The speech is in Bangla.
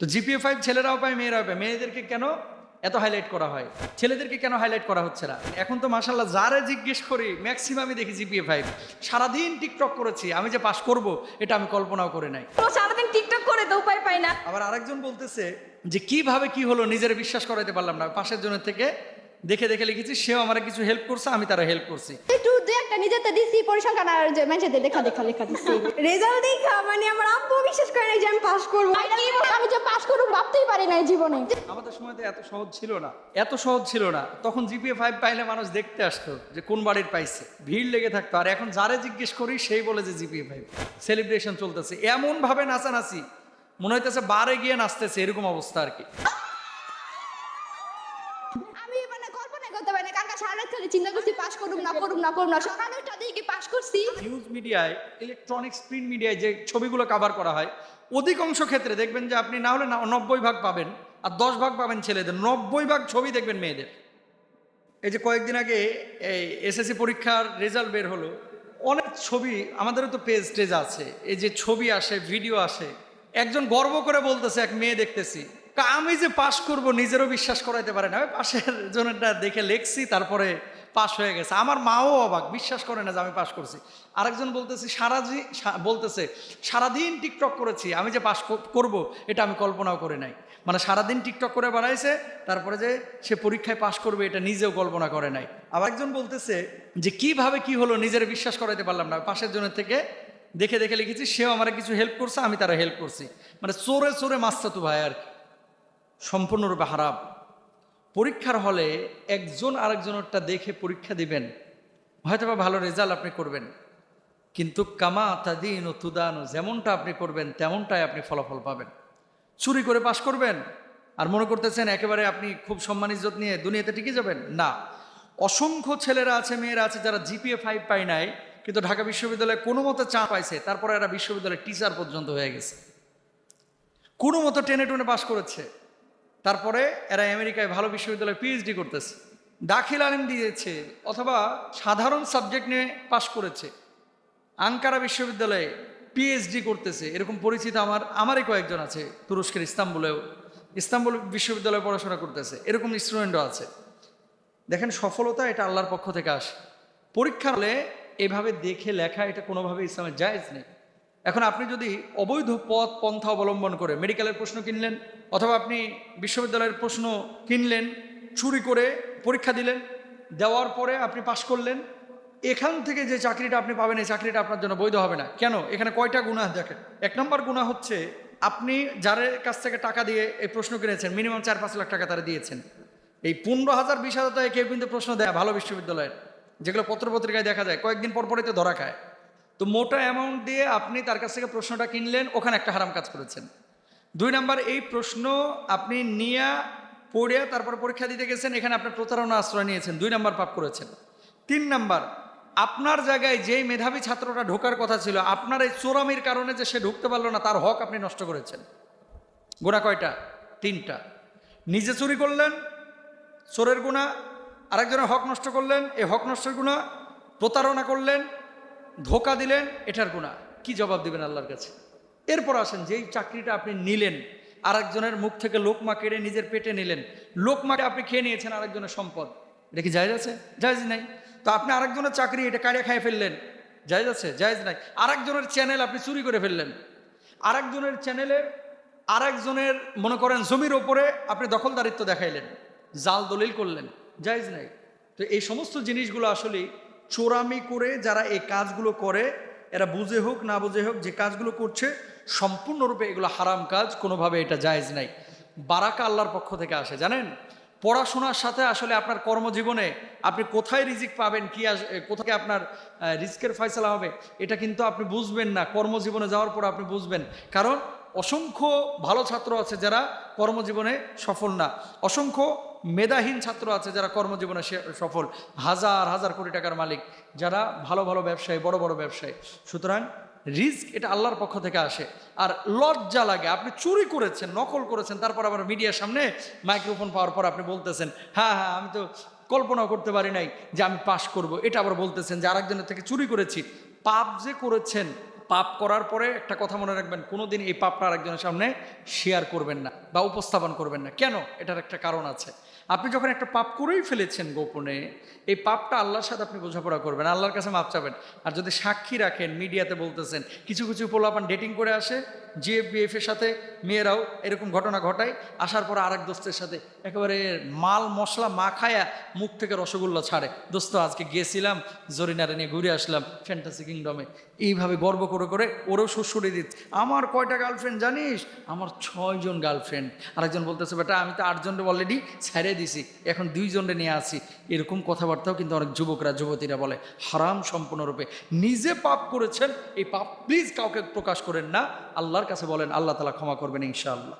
তো জিপিএ ফাইভ ছেলেরাও পায় মেয়েরাও পায়। মেয়েদেরকে কেন এত হাইলাইট করা হয়? ছেলেদেরকে কেন হাইলাইট করা হচ্ছে না? এখন তো মাসাল্লাহ যারা জিজ্ঞেস করি ম্যাক্সিমামই দেখি জিপিএ ফাইভ সারাদিন টিকটক করেছি আমি যে পাশ করব এটা আমি কল্পনাও করে নাই। সারাদিন টিকটক করে তো উপায় পাই না। আবার আরেকজন বলতেছে যে কীভাবে কি হলো নিজের বিশ্বাস করাইতে পারলাম না পাশের জনের থেকে দেখে দেখে লিখেছি সেও আমার কিছু হেল্প করছে আমি তারা হেল্প করছি। একটু দু একটা দিছি পরিসংখ্যান আর যে দেখা দেখা লেখা দিছি। রেজাল্ট দেখা মানে আমার আব্বু বিশ্বাস করে নাই যে আমি পাস করব। আমি যে পাস করব ভাবতেই পারি নাই জীবনে। আমাদের সময় তো এত সহজ ছিল না এত সহজ ছিল না। তখন জিপিএ ফাইভ পাইলে মানুষ দেখতে আসতো যে কোন বাড়ির পাইছে। ভিড় লেগে থাকতো। আর এখন যারে জিজ্ঞেস করি সেই বলে যে জিপিএ ফাইভ সেলিব্রেশন চলতেছে। এমন ভাবে নাচানাচি মনে হইতেছে বারে গিয়ে নাচতেছে এরকম অবস্থা আর কি আমি মানে কল্পনা করতে পারি না কারণ চিন্তা করছি পাস করুম না করুম না করুম না ওইটা দিয়ে পাস করছি। নিউজ মিডিয়ায় ইলেকট্রনিক্স প্রিন্ট মিডিয়ায় যে ছবিগুলো কভার করা হয়, অধিকাংশ ক্ষেত্রে দেখবেন যে আপনি না হলে না নব্বই ভাগ পাবেন আর দশ ভাগ পাবেন ছেলেদের। নব্বই ভাগ ছবি দেখবেন মেয়েদের। এই যে কয়েকদিন আগে এই এসএসসি পরীক্ষার রেজাল্ট বের হলো, অনেক ছবি, আমাদেরও তো পেজ টেজ আছে। এই যে ছবি আসে ভিডিও আসে, একজন গর্ব করে বলতেছে, এক মেয়ে দেখতেছি। আমি যে পাশ করব, নিজেরও বিশ্বাস করাইতে পারে না। পাশের জনেরটা দেখে লেখছি, তারপরে পাশ হয়ে গেছে। আমার মাও অবাক, বিশ্বাস করে না যে আমি পাশ করছি। আরেকজন বলতেছে, সারা বলতেছে, সারাদিন টিকটক করেছি, আমি যে পাশ করব, এটা আমি কল্পনাও করে নাই। মানে সারাদিন টিকটক করে বাড়াইছে, তারপরে যে সে পরীক্ষায় পাশ করবে, এটা নিজেও কল্পনা করে নাই। আবার একজন বলতেছে যে, কীভাবে কি হলো নিজের বিশ্বাস করাইতে পারলাম না। পাশের জনের থেকে দেখে দেখে লিখেছি, সেও আমার কিছু হেল্প করছে, আমি তারা হেল্প করছি। মানে চোরে চোরে মাস্তা তো ভাই আর কি। সম্পূর্ণরূপে হারাপ। পরীক্ষার হলে একজন আরেকজনেরটা দেখে পরীক্ষা দিবেন। হয়তো বা ভালো রেজাল্ট আপনি করবেন। কিন্তু কামা তাদিন ও তুদানো, যেমনটা আপনি করবেন, তেমনটাই আপনি ফলাফল পাবেন। চুরি করে পাশ করবেন। আর মনে করতেছেন একেবারে আপনি খুব সম্মান ইজ্জত নিয়ে দুনিয়াতে টিকে যাবেন? না। অসংখ্য ছেলেরা আছে, মেয়েরা আছে যারা জিপিএ ফাইভ পায় নাই, কিন্তু ঢাকা বিশ্ববিদ্যালয়ে কোনো মতো চা পাইছে। তারপরে এরা বিশ্ববিদ্যালয়ের টিচার পর্যন্ত হয়ে গেছে। কোনো মতো টেনে টুনে পাশ করেছে। তারপরে এরা আমেরিকায় ভালো বিশ্ববিদ্যালয়ে পিএইচডি করতেছে। দাখিল আলিম দিয়েছে অথবা সাধারণ সাবজেক্ট নিয়ে পাশ করেছে। আঙ্কারা বিশ্ববিদ্যালয়ে পিএইচডি করতেছে। এরকম পরিচিত আমার, আমারই কয়েকজন আছে তুরস্কের ইস্তাম্বুলেও। ইস্তাম্বুল বিশ্ববিদ্যালয়ে পড়াশোনা করতেছে। এরকম স্টুডেন্টও আছে। দেখেন সফলতা এটা আল্লাহর পক্ষ থেকে আসে। পরীক্ষা হলে এভাবে দেখে লেখা এটা কোনোভাবে ইসলামের জায়জ নেই। এখন আপনি যদি অবৈধ পথ পন্থা অবলম্বন করে মেডিকেলের প্রশ্ন কিনলেন, অথবা আপনি বিশ্ববিদ্যালয়ের প্রশ্ন কিনলেন, চুরি করে পরীক্ষা দিলেন, দেওয়ার পরে আপনি পাশ করলেন, এখান থেকে যে চাকরিটা আপনি পাবেন, এই চাকরিটা আপনার জন্য বৈধ হবে না। কেন? এখানে কয়টা গুণা দেখেন? এক নম্বর গুণা হচ্ছে, আপনি যার কাছ থেকে টাকা দিয়ে এই প্রশ্ন কিনেছেন, মিনিমাম চার পাঁচ লাখ টাকা তারা দিয়েছেন। এই পনেরো হাজার, বিশ হাজার টাকায় কেউ কিন্তু প্রশ্ন দেয় ভালো বিশ্ববিদ্যালয়ের। যেগুলো পত্রপত্রিকায় দেখা যায়, কয়েকদিন পর পরই তো ধরা খায়। তো মোটা অ্যামাউন্ট দিয়ে আপনি তার কাছ থেকে প্রশ্নটা কিনলেন, ওখানে একটা হারাম কাজ করেছেন। দুই নাম্বার, এই প্রশ্ন আপনি নিয়ে পড়ে তারপর পরীক্ষা দিতে গেছেন, এখানে আপনি প্রতারণা আশ্রয় নিয়েছেন, দুই নাম্বার পাপ করেছেন। তিন নাম্বার, আপনার জায়গায় যেই মেধাবী ছাত্রটা ঢোকার কথা ছিল, আপনার এই চোরামির কারণে যে সে ঢুকতে পারল না, তার হক আপনি নষ্ট করেছেন। গোনা কয়টা? তিনটা। নিজে চুরি করলেন, চোরের গুণা, আরেকজনের হক নষ্ট করলেন, এই হক নষ্টের গুণা প্রতারণা করলেন ধোকা দিলেন, এটার গুণা কি জবাব দিবেন আল্লাহর কাছে? এরপর আসেন, যেই চাকরিটা আপনি নিলেন, আরেকজনের মুখ থেকে লোকমা কেড়ে নিজের পেটে নিলেন। লোকমাকে আপনি খেয়ে নিয়েছেন আরেকজনের সম্পদ। এটা কি জায়জ আছে? জায়জ নাই। তো আপনি আরেকজনের চাকরি এটা কাড়িয়ে খাইয়ে ফেললেন। জায়জ আছে? জায়জ নাই। আরেকজনের চ্যানেল আপনি চুরি করে ফেললেন। আরেকজনের চ্যানেলে আরেকজনের, মনে করেন, জমির ওপরে আপনি দখলদারিত্ব দেখাইলেন। জাল দলিল করলেন। জায়জ নাই। তো এই সমস্ত জিনিসগুলো আসলে চোরামি করে যারা এই কাজগুলো করে, এরা বুঝে হোক, না বুঝে হোক, যে কাজগুলো করছে, সম্পূর্ণরূপে এগুলো হারাম কাজ, কোনোভাবে এটা জায়েজ নাই। বারাকা আল্লাহর পক্ষ থেকে আসে, জানেন? পড়াশোনার সাথে আসলে আপনার কর্মজীবনে আপনি কোথায় রিজিক পাবেন, কি কোথায় আপনার রিস্কের ফয়সলা হবে, এটা কিন্তু আপনি বুঝবেন না। কর্মজীবনে যাওয়ার পর আপনি বুঝবেন। কারণ অসংখ্য ভালো ছাত্র আছে যারা কর্মজীবনে সফল না। অসংখ্য মেধাহীন ছাত্র আছে যারা কর্মজীবনে সফল। হাজার হাজার কোটি টাকার মালিক যারা ভালো ভালো ব্যবসায়ী, বড় বড় ব্যবসায়ী। সুতরাং রিস্ক এটা আল্লাহর পক্ষ থেকে আসে। আর লজ্জা লাগে, আপনি চুরি করেছেন, নকল করেছেন, তারপর আবার মিডিয়ার সামনে মাইক্রোফোন পাওয়ার পর আপনি বলতেছেন হ্যাঁ হ্যাঁ আমি তো কল্পনা করতে পারি নাই যে আমি পাশ করব। এটা আবার বলতেছেন যে আরেকজনের থেকে চুরি করেছি। পাপ যে করেছেন পাপ করার পরে একটা কথা মনে রাখবেন কোনো দিন এই পাপটা আরেকজনের সামনে শেয়ার করবেন না বা উপস্থাপন করবেন না। কেন? এটার একটা কারণ আছে। আপনি যখন একটা পাপ করেই ফেলেছেন গোপনে, এই পাপটা আল্লাহর সাথে আপনি বোঝাপড়া করবেন, আল্লাহর কাছে মাপ চাবেন। আর যদি সাক্ষী রাখেন মিডিয়াতে বলতেছেন, কিছু কিছু পোলাপান ডেটিং করে আসে জিএফবিএফ এর সাথে মেয়েরাও এরকম ঘটনা ঘটায়। আসার পর আরেক দোস্তের সাথে একেবারে মাল মশলা মাখায়া মুখ থেকে রসগোল্লা ছাড়ে। দোস্ত, আজকে গিয়েছিলাম জরিনারে নিয়ে ঘুরে আসলাম ফ্যান্টাসি কিংডমে এইভাবে গর্ব করে করে ওরও শ্বশুরে দিচ্ছে আমার কয়টা গার্লফ্রেন্ড জানিস? আমার ছয়জন গার্লফ্রেন্ড আরেকজন বলতেছে, বেটা, আমি তো আটজনটা অলরেডি ছেড়ে দিছি। এখন দুইজনরে নিয়ে আসি। এরকম কথাবার্তাও কিন্তু অনেক যুবকরা, যুবতীরা বলে। হারাম সম্পূর্ণরূপে। নিজে পাপ করেছেন, এই পাপ প্লিজ কাউকে প্রকাশ করেন না। আল্লাহর কাছে বলেন আল্লাহ তালা ক্ষমা করবেন ইনশাআল্লাহ।